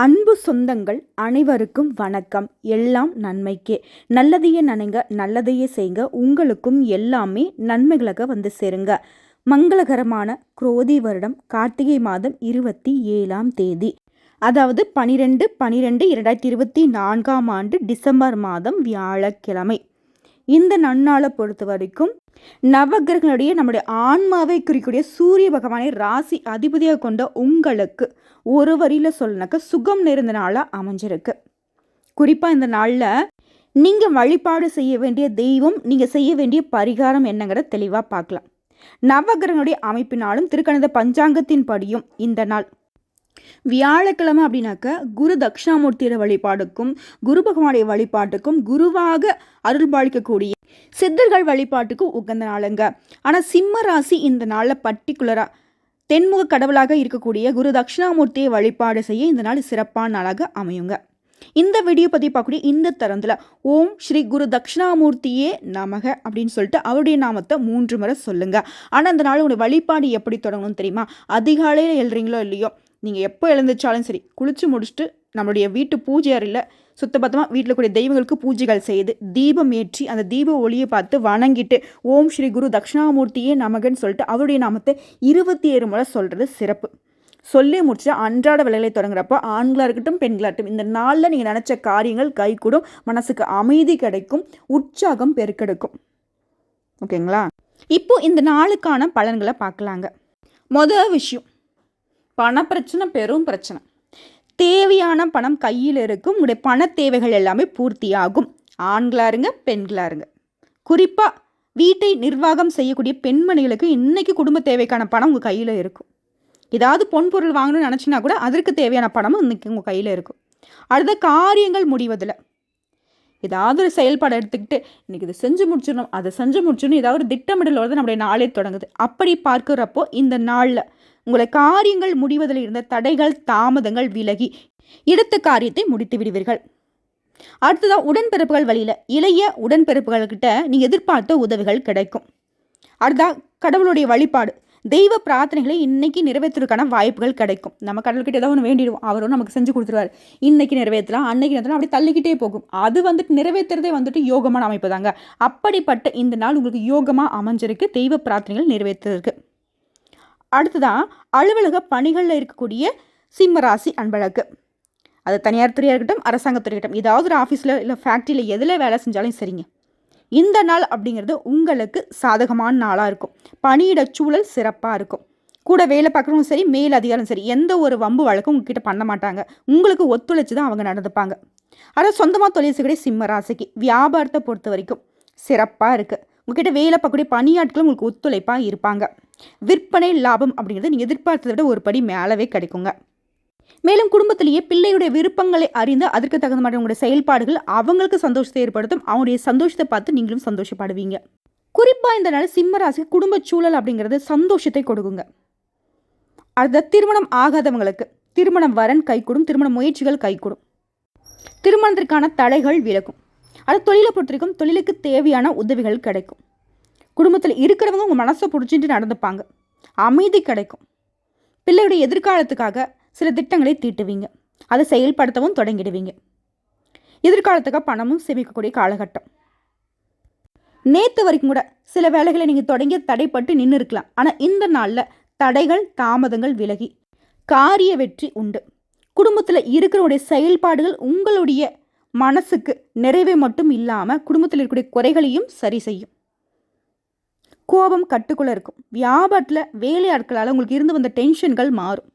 அன்பு சொந்தங்கள் அனைவருக்கும் வணக்கம். எல்லாம் நன்மைக்கே. நல்லதையே நினைங்க நல்லதையே செய்யுங்க உங்களுக்கும் எல்லாமே நன்மைகளாக வந்து சேருங்க. மங்களகரமான குரோதி வருடம் கார்த்திகை மாதம் இருபத்தி ஏழாம் தேதி. அதாவது பனிரெண்டு பனிரெண்டு இரண்டாயிரத்தி இருபத்தி நான்காம் ஆண்டு டிசம்பர் மாதம் வியாழக்கிழமை. இந்த நன்னாளை பொறுத்த வரைக்கும் நவகிரகங்களுடைய நம்முடைய ஆன்மாவை குறிக்கூடிய சூரிய பகவானை ராசி அதிபதியாக கொண்ட உங்களுக்கு ஒரு வரியில் சொல்லனாக்க சுகம் நிறைந்த நாளாக அமைஞ்சிருக்கு. குறிப்பாக இந்த நாளில் நீங்கள் வழிபாடு செய்ய வேண்டிய தெய்வம் நீங்கள் செய்ய வேண்டிய பரிகாரம் என்னங்கிறத தெளிவாக பார்க்கலாம். நவகிரகனுடைய அமைப்பினாலும் திருக்கணித பஞ்சாங்கத்தின் படியும் இந்த நாள். வியாழக்கிழமை அப்படின்னாக்க குரு தட்சிணாமூர்த்தியோட வழிபாடுக்கும் குரு பகவானுடைய வழிபாட்டுக்கும் குருவாக அருள்பாலிக்கக்கூடிய சித்தர்கள் வழிபாட்டுக்கு உகந்த நாளுங்க. ஆனால் சிம்ம ராசி இந்த நாளில் பர்டிகுலராக தென்முக கடவுளாக இருக்கக்கூடிய குரு தட்சிணாமூர்த்தியை வழிபாடு செய்ய இந்த நாள் சிறப்பான நாளாக அமையுங்க. இந்த வீடியோ பற்றி பார்க்கக்கூடிய இந்த தரத்தில் ஓம் ஸ்ரீ குரு தட்சிணாமூர்த்தியே நமக அப்படின்னு சொல்லிட்டு அவருடைய நாமத்தை மூன்று முறை சொல்லுங்கள் ஆனால் அந்த நாள் உங்களுடைய வழிபாடு எப்படி தொடங்கணும்னு தெரியுமா? அதிகாலையில் எழுறீங்களோ இல்லையோ நீங்கள் எப்போ எழுந்திரிச்சாலும் சரி குளித்து முடிச்சுட்டு நம்மளுடைய வீட்டு பூஜை அறையில் சுத்தபத்தமாக வீட்டில் கூடிய தெய்வங்களுக்கு பூஜைகள் செய்து தீபம் ஏற்றி அந்த தீப ஒளியை பார்த்து வணங்கிட்டு ஓம் ஸ்ரீ குரு தட்சிணாமூர்த்தியே நமகன்னு சொல்லிட்டு அவருடைய நாமத்தை இருபத்தி ஏழு முறை சொல்கிறது சிறப்பு. சொல்லி முடிச்சா அன்றாட வேலைகளை தொடங்குறப்போ ஆண்களாக இருக்கட்டும் பெண்களாக இருக்கட்டும் இந்த நாளில் நீங்கள் நினச்ச காரியங்கள் கைகூடும் மனசுக்கு அமைதி கிடைக்கும் உற்சாகம் பெருக்கெடுக்கும். ஓகேங்களா? இப்போ இந்த நாளுக்கான பலன்களை பார்க்கலாங்க. மொதல் விஷயம் பணப்பிரச்சனை பெரும் பிரச்சனை. தேவையான பணம் கையில் இருக்கும் உங்களுடைய பண தேவைகள் எல்லாமே பூர்த்தியாகும். ஆண்களாக இருங்க பெண்களாக இருங்க. குறிப்பாக வீட்டை நிர்வாகம் செய்யக்கூடிய பெண்மணிகளுக்கு இன்றைக்கி குடும்ப தேவைக்கான பணம் உங்கள் கையில் இருக்கும். ஏதாவது பொன் பொருள் வாங்கணும்னு நினச்சினா கூட அதற்கு தேவையான பணமும் இன்றைக்கி உங்கள் கையில் இருக்கும். அடுத்த காரியங்கள் முடிவதில் ஏதாவது ஒரு செயல்பாடு எடுத்துக்கிட்டு இன்றைக்கி இதை செஞ்சு முடிச்சிடணும் அதை செஞ்சு முடிச்சிடணும் ஏதாவது ஒரு திட்டமிடலோடு நம்முடைய நாளே தொடங்குது. அப்படி பார்க்குறப்போ இந்த நாளில் உங்களை காரியங்கள் முடிவதில் இருந்த தடைகள் தாமதங்கள் விலகி எடுத்த காரியத்தை முடித்து விடுவீர்கள். அடுத்ததான் உடன்பிறப்புகள் வழியில் இளைய உடன்பிறப்புகள்கிட்ட நீங்கள் எதிர்பார்த்த உதவிகள் கிடைக்கும். அடுத்தா கடவுளுடைய வழிபாடு. தெய்வ பிரார்த்தனைகளை இன்னைக்கு நிறைவேற்றுறதுக்கான வாய்ப்புகள் கிடைக்கும். நம்ம கடவுள்கிட்ட ஏதாவது ஒன்று வேண்டிடுவோம். அவரும் நமக்கு செஞ்சு கொடுத்துருவார். இன்னைக்கு நிறைவேற்றலாம் அன்னைக்கு நேரத்தில் அப்படி தள்ளிக்கிட்டே போகும். அது வந்துட்டு நிறைவேற்றுறதே வந்துட்டு யோகமான அமைப்பு தாங்க. அப்படிப்பட்ட இந்த நாள் உங்களுக்கு யோகமாக அமைஞ்சிருக்கு தெய்வ பிரார்த்தனைகள் நிறைவேற்றுறதுக்கு. அடுத்ததான் அலுவலக பணிகளில் இருக்கக்கூடிய சிம்மராசி அன்பழகு. அது தனியார் துறையாக இருக்கட்டும் அரசாங்கத்துறை இருக்கட்டும். ஏதாவது ஒரு ஆஃபீஸில் இல்லை ஃபேக்ட்ரியில் எதில் வேலை செஞ்சாலும் சரிங்க. இந்த நாள் அப்படிங்கிறது உங்களுக்கு சாதகமான நாளாக இருக்கும். பணியிட சூழல் சிறப்பாக இருக்கும். கூட வேலை பார்க்குறவங்க சரி மேல் அதிகாரம் சரி எந்த ஒரு வம்பு வழக்கும் உங்ககிட்ட பண்ண மாட்டாங்க. உங்களுக்கு ஒத்துழைச்சி தான் அவங்க நடந்துப்பாங்க. ஆனால் சொந்தமாக தொழில் செய்யக்கூடிய சிம்ம ராசிக்கு வியாபாரத்தை பொறுத்த வரைக்கும் சிறப்பாக இருக்குது உங்ககிட்ட வேலை பார்க்கக்கூடிய பணியாட்களும் உங்களுக்கு ஒத்துழைப்பாக இருப்பாங்க. விற்பனை லாபம் அப்படிங்கிறது நீங்கள் எதிர்பார்த்ததை விட ஒரு படி மேலவே கிடைக்குங்க. மேலும் குடும்பத்திலேயே பிள்ளையுடைய விருப்பங்களை அறிந்து அதற்கு தகுந்த மாதிரி உங்களுடைய செயல்பாடுகள் அவங்களுக்கு சந்தோஷத்தை ஏற்படுத்தும். அவங்களுடைய சந்தோஷத்தை பார்த்து நீங்களும் சந்தோஷப்படுவீங்க. குறிப்பாக இந்த நாள் சிம்மராசிக்கு குடும்ப சூழல் அப்படிங்கிறது சந்தோஷத்தை கொடுக்குங்க. அடுத்த திருமணம் ஆகாதவங்களுக்கு திருமணம் வரன் கைகூடும் திருமண முயற்சிகள் கைகூடும். திருமணத்திற்கான தடைகள் விலகும். அது தொழிலை பொறுத்த வரைக்கும் தொழிலுக்கு தேவையான உதவிகள் கிடைக்கும். குடும்பத்தில் இருக்கிறவங்க உங்கள் மனசை பிடிச்சிட்டு நடந்துப்பாங்க. அமைதி கிடைக்கும். பிள்ளையுடைய எதிர்காலத்துக்காக சில திட்டங்களை தீட்டுவீங்க. அதை செயல்படுத்தவும் தொடங்கிடுவீங்க. எதிர்காலத்துக்காக பணமும் சேமிக்கக்கூடிய காலகட்டம். நேற்று வரைக்கும் கூட சில வேலைகளை நீங்கள் தொடங்கி தடைப்பட்டு நின்று இருக்கலாம். ஆனால் இந்த நாளில் தடைகள் தாமதங்கள் விலகி காரிய வெற்றி உண்டு. குடும்பத்தில் இருக்கிறவருடைய செயல்பாடுகள் உங்களுடைய மனசுக்கு நிறைவே மட்டும் இல்லாமல் குடும்பத்தில் இருக்கக்கூடிய குறைகளையும் சரி செய்யும். கோபம் கட்டுக்குள்ளே இருக்கும். வியாபாரத்தில் வேலையாட்களால் உங்களுக்கு இருந்து வந்த டென்ஷன்கள் மாறும்.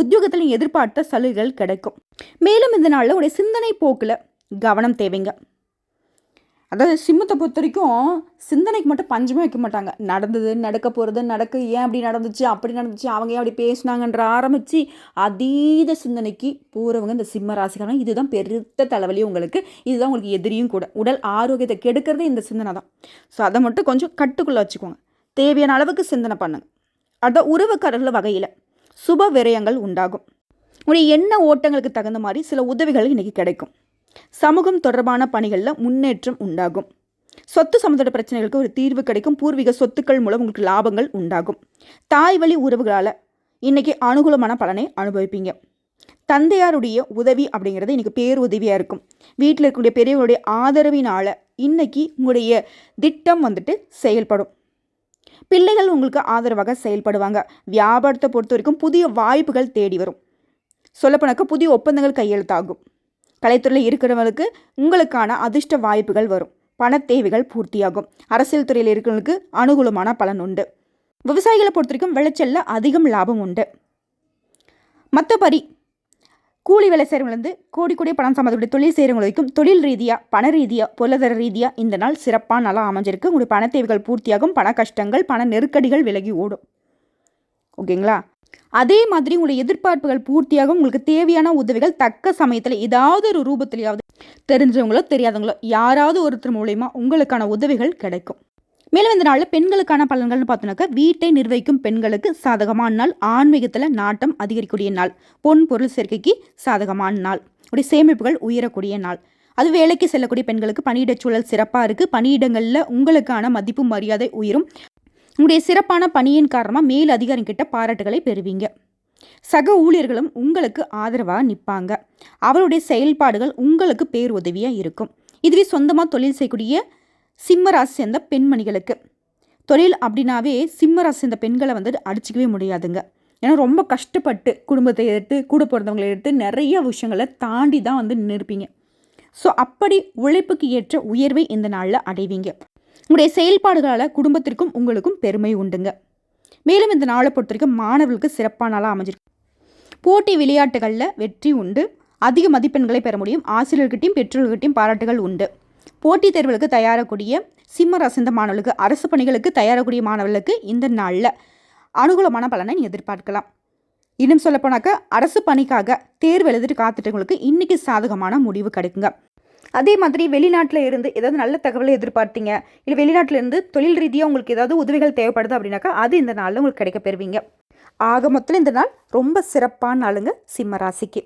உத்தியோகத்தில் எதிர்பார்த்த சலுகைகள் கிடைக்கும். மேலும் இந்த நாளில் உடைய சிந்தனை போக்கில் கவனம் தேவைங்க. அதாவது சிம்மத்தை பொறுத்த வரைக்கும் சிந்தனைக்கு மட்டும் பஞ்சமே வைக்க மாட்டாங்க. நடந்தது நடக்க போகிறது நடக்க ஏன் அப்படி நடந்துச்சு அப்படி நடந்துச்சு அவங்க ஏன் அப்படி பேசினாங்கன்ற ஆரம்பித்து அதீத சிந்தனைக்கு போகிறவங்க இந்த சிம்ம ராசிக்காரங்க. இதுதான் பெருத்த தலைவலி உங்களுக்கு. இதுதான் உங்களுக்கு எதிரியும் கூட. உடல் ஆரோக்கியத்தை கெடுக்கிறதே இந்த சிந்தனை தான். ஸோ அதை மட்டும் கொஞ்சம் கட்டுக்குள்ளே வச்சுக்கோங்க. தேவையான அளவுக்கு சிந்தனை பண்ணுங்க. அதான் உறவுக்காரர்கள் வகையில் சுப விரயங்கள் உண்டாகும். உடைய எண்ண ஓட்டங்களுக்கு தகுந்த மாதிரி சில உதவிகள் இன்றைக்கி கிடைக்கும். சமூகம் தொடர்பான பணிகளில் முன்னேற்றம் உண்டாகும். சொத்து சம்மந்தப்பட்ட பிரச்சனைகளுக்கு ஒரு தீர்வு கிடைக்கும். பூர்வீக சொத்துக்கள் மூலம் உங்களுக்கு லாபங்கள் உண்டாகும். தாய் வழி உறவுகளால் இன்றைக்கி அனுகூலமான பலனை அனுபவிப்பீங்க. தந்தையாருடைய உதவி அப்படிங்கிறது இன்றைக்கி பேருதவியாக இருக்கும். வீட்டில் இருக்கக்கூடிய பெரியவருடைய ஆதரவினால் இன்றைக்கி உங்களுடைய திட்டம் வந்துட்டு செயல்படும். பிள்ளைகள் உங்களுக்கு ஆதரவாக செயல்படுவாங்க. வியாபாரத்தை பொறுத்த வரைக்கும் புதிய வாய்ப்புகள் தேடி வரும். சொல்லப்போனாக்கா புதிய ஒப்பந்தங்கள் கையெழுத்தாகும். கலைத்துறையில் இருக்கிறவங்களுக்கு உங்களுக்கான அதிர்ஷ்ட வாய்ப்புகள் வரும். பண தேவைகள் பூர்த்தியாகும். அரசியல் துறையில் இருக்கிறவங்களுக்கு அனுகூலமான பலன் உண்டு. விவசாயிகளை பொறுத்த வரைக்கும் விளைச்சலில் அதிகம் லாபம் உண்டு. மற்றபடி கூலி வேலை செய்கிறவங்கலேருந்து கோடி கோடி பணம் சம்மந்தப்பட்ட தொழில் செய்கிறவங்க வரைக்கும் தொழில் ரீதியாக பண ரீதியாக பொருளாதார ரீதியாக இந்த நாள் சிறப்பாக நல்லா அமைஞ்சிருக்கு. உங்களுடைய பண தேவைகள் பூர்த்தியாகும் பண கஷ்டங்கள் பண நெருக்கடிகள் விலகி ஓடும். ஓகேங்களா? அதே மாதிரி உங்களுடைய எதிர்பார்ப்புகள் பூர்த்தியாகும். உங்களுக்கு தேவையான உதவிகள் தக்க சமயத்தில் ஏதாவது ஒரு ரூபத்திலேயாவது தெரிஞ்சவங்களோ தெரியாதவங்களோ யாராவது ஒருத்தர் மூலயமா உங்களுக்கான உதவிகள் கிடைக்கும். மேலும் இந்த நாளில் பெண்களுக்கான பலன்கள்னு பார்த்தோம்னாக்கா வீட்டை நிர்வகிக்கும் பெண்களுக்கு சாதகமான நாள். ஆன்மீகத்தில் நாட்டம் அதிகரிக்கக்கூடிய நாள். பொன் பொருள் சேர்க்கைக்கு சாதகமான நாள். உடைய சேமிப்புகள் உயரக்கூடிய நாள். அது வேலைக்கு செல்லக்கூடிய பெண்களுக்கு பணியிடச் சூழல் சிறப்பாக இருக்குது பணியிடங்களில் உங்களுக்கான மதிப்பு மரியாதை உயரும். உங்களுடைய சிறப்பான பணியின் காரணமாக மேல் அதிகாரிகிட்ட பாராட்டுகளை பெறுவீங்க. சக ஊழியர்களும் உங்களுக்கு ஆதரவாக நிற்பாங்க அவருடைய செயல்பாடுகள் உங்களுக்கு பேருதவியாக இருக்கும். இதுவே சொந்தமாக தொழில் செய்யக்கூடிய சிம்மராசி சேர்ந்த பெண்மணிகளுக்கு. தொழில் அப்படின்னாவே சிம்மராசி சேர்ந்த பெண்களை வந்து அடிச்சிக்கவே முடியாதுங்க. ஏன்னா ரொம்ப கஷ்டப்பட்டு குடும்பத்தை எடுத்து கூட பிறந்தவங்களை எடுத்து நிறைய விஷயங்களை தாண்டி தான் வந்து நிற்பீங்க ஸோ அப்படி உழைப்புக்கு ஏற்ற உயர்வை இந்த நாளில் அடைவீங்க. உங்களுடைய செயல்பாடுகளால் குடும்பத்திற்கும் உங்களுக்கும் பெருமை உண்டுங்க. மேலும் இந்த நாளை பொறுத்த வரைக்கும் மாணவர்களுக்கு சிறப்பான நாளாக அமைஞ்சிருக்கு. போட்டி விளையாட்டுகளில் வெற்றி உண்டு. அதிக மதிப்பெண்களை பெற முடியும். ஆசிரியர்கிட்டையும் பெற்றோர்கிட்டையும் பாராட்டுகள் உண்டு. போட்டித் தேர்வுகளுக்கு தயாரக்கூடிய சிம்ம ரசிந்த மாணவர்களுக்கு அரசு பணிகளுக்கு தயாரக்கூடிய மாணவர்களுக்கு இந்த நாளில் அனுகூலமான பலனை நீங்கள் எதிர்பார்க்கலாம். இன்னும் சொல்லப்போனாக்கா அரசு பணிக்காக தேர்வு எழுதிட்டு காத்துட்டவங்களுக்கு இன்றைக்கி சாதகமான முடிவு கிடைக்குங்க. அதே மாதிரி வெளிநாட்டில் இருந்து ஏதாவது நல்ல தகவலை எதிர்பார்த்தீங்க இல்லை வெளிநாட்டில் இருந்து தொழில் ரீதியாக உங்களுக்கு ஏதாவது உதவிகள் தேவைப்படுது அப்படின்னாக்கா அது இந்த நாளில் உங்களுக்கு கிடைக்க பெறுவீங்க. ஆக மொத்தம் இந்த நாள் ரொம்ப சிறப்பான நாளுங்க சிம்ம ராசிக்கு.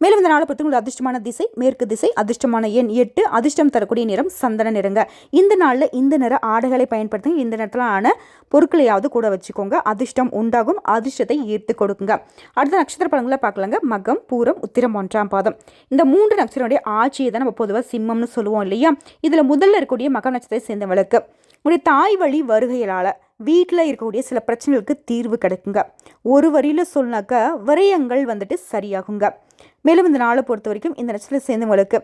மேலும் இந்த நாளை பற்றி உங்களுக்கு அதிர்ஷ்டமான திசை மேற்கு திசை அதிர்ஷ்டமான எண் எட்டு அதிர்ஷ்டம் தரக்கூடிய நிறம் சந்தன நிறங்க. இந்த நாளில் இந்த நிற ஆடைகளை பயன்படுத்துங்க இந்த நேரத்தில் ஆன பொருட்களையாவது கூட வச்சுக்கோங்க. அதிர்ஷ்டம் உண்டாகும் அதிர்ஷ்டத்தை ஈர்த்து கொடுக்குங்க. அடுத்த நட்சத்திர படங்களை பார்க்கலாங்க. மகம் பூரம் உத்திரம் ஒன்றாம் பாதம். இந்த மூன்று நட்சத்திரனுடைய ஆட்சியை தான் நம்ம பொதுவாக சிம்மம்னு சொல்லுவோம் இல்லையா? இதில் முதல்ல இருக்கக்கூடிய மக நட்சத்திரத்தை சேர்ந்தவளுக்கு உங்களுடைய தாய் வழி வருகையிலால் வீட்டில் இருக்கக்கூடிய சில பிரச்சனைகளுக்கு தீர்வு கிடைக்குங்க. ஒரு வரியில் சொன்னாக்க விரயங்கள் வந்துட்டு சரியாகுங்க. மேலும் இந்த நாளை பொறுத்த வரைக்கும் இந்த நட்சத்திரம் சேர்ந்தவங்களுக்கு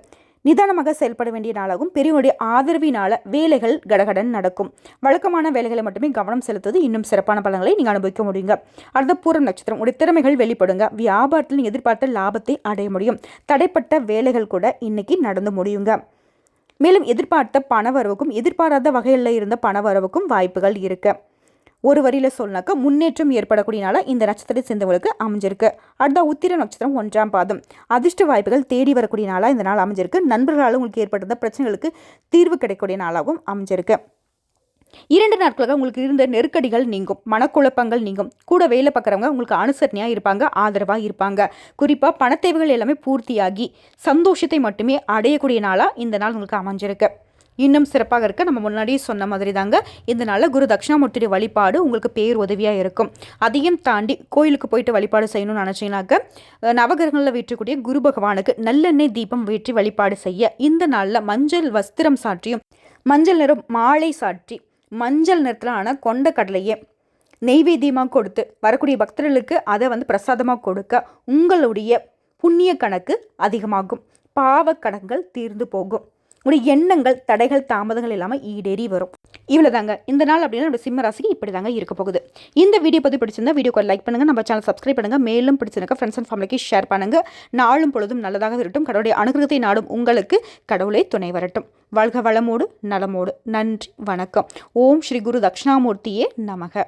நிதானமாக செயல்பட வேண்டிய நாளாகும். பெரியவருடைய ஆதரவினால் வேலைகள் கடகடன் நடக்கும். வழக்கமான வேலைகளை மட்டுமே கவனம் செலுத்துவது இன்னும் சிறப்பான பலன்களை நீங்கள் அனுபவிக்க முடியுங்க. அடுத்த பூரம் நட்சத்திரம் உடைய திறமைகள் வெளிப்படுங்க. வியாபாரத்தில் நீங்கள் எதிர்பார்த்த லாபத்தை அடைய முடியும். தடைப்பட்ட வேலைகள் கூட இன்னைக்கு நடந்து முடியுங்க. மேலும் எதிர்பார்த்த பணவரவுக்கும் எதிர்பாராத வகையில் இருந்த பணவரவுக்கும் வாய்ப்புகள் இருக்குது ஒரு வரியில் சொன்னாக்க முன்னேற்றம் ஏற்படக்கூடியனால இந்த நட்சத்திரத்தை சேர்ந்தவங்களுக்கு அமைஞ்சிருக்கு. அடுத்த உத்திர நட்சத்திரம் ஒன்றாம் பாதம். அதிர்ஷ்ட வாய்ப்புகள் தேடி வரக்கூடிய நாளாக இந்த நாள் அமைஞ்சிருக்கு. நண்பர்களால் உங்களுக்கு ஏற்பட்டிருந்த பிரச்சனைகளுக்கு தீர்வு கிடைக்கக்கூடிய நாளாகவும் அமைஞ்சிருக்கு. இரண்டு நாட்களாக உங்களுக்கு இருந்த நெருக்கடிகள் நீங்கும் மனக்குழப்பங்கள் நீங்கும். கூட வேலை பார்க்குறவங்க உங்களுக்கு அனுசரணையாக இருப்பாங்க ஆதரவாக இருப்பாங்க. குறிப்பாக பணத்தேவைகள் எல்லாமே பூர்த்தியாகி சந்தோஷத்தை மட்டுமே அடையக்கூடிய நாளாக இந்த நாள் உங்களுக்கு அமைஞ்சிருக்கு. இன்னும் சிறப்பாக இருக்க நம்ம முன்னாடியே சொன்ன மாதிரி தாங்க இந்த நாளில் குரு தட்சிணாமூர்த்தியுடைய வழிபாடு உங்களுக்கு பேர் உதவியாக இருக்கும். அதையும் தாண்டி கோயிலுக்கு போயிட்டு வழிபாடு செய்யணும்னு நினச்சிங்கனாக்க நவகிரகங்களில் வீற்றக்கூடிய குரு பகவானுக்கு நல்லெண்ணெய் தீபம் வீற்றி வழிபாடு செய்ய இந்த நாளில் மஞ்சள் வஸ்திரம் சாற்றியும் மஞ்சள் நிறம் மாலை சாற்றி மஞ்சள் நிறத்திலான கொண்ட கடலையே நெய்வேத்தியமாக கொடுத்து வரக்கூடிய பக்தர்களுக்கு அதை வந்து பிரசாதமாக கொடுக்க உங்களுடைய புண்ணிய கணக்கு அதிகமாகும். பாவ கணக்குகள் தீர்ந்து போகும். உடைய எண்ணங்கள் தடைகள் தாமதங்கள் இல்லாமல் ஈடேறி வரும். இவ்வளோ தாங்க இந்த நாள் அப்படின்னா நம்ம சிம்ம ராசிக்கு இப்படி தாங்க இருக்க போகுது. இந்த வீடியோ பற்றி பிடிச்சிருந்தா வீடியோக்கு லைக் பண்ணுங்கள் நம்ம சேனல் சப்ஸ்கிரைப் பண்ணுங்கள் மேலும் பிடிச்சிருக்க ஃப்ரெண்ட்ஸ் அண்ட் ஃபேமிலிக்கு ஷேர் பண்ணுங்கள் நாளும் பொழுதும் நல்லதாக இருக்கட்டும். கடவுளுடைய அனுகிரகத்தை நாடும் உங்களுக்கு கடவுளை துணை வரட்டும். வாழ்க வளமோடு நலமோடு. நன்றி வணக்கம். ஓம் ஸ்ரீ குரு தட்சிணாமூர்த்தியே நமக.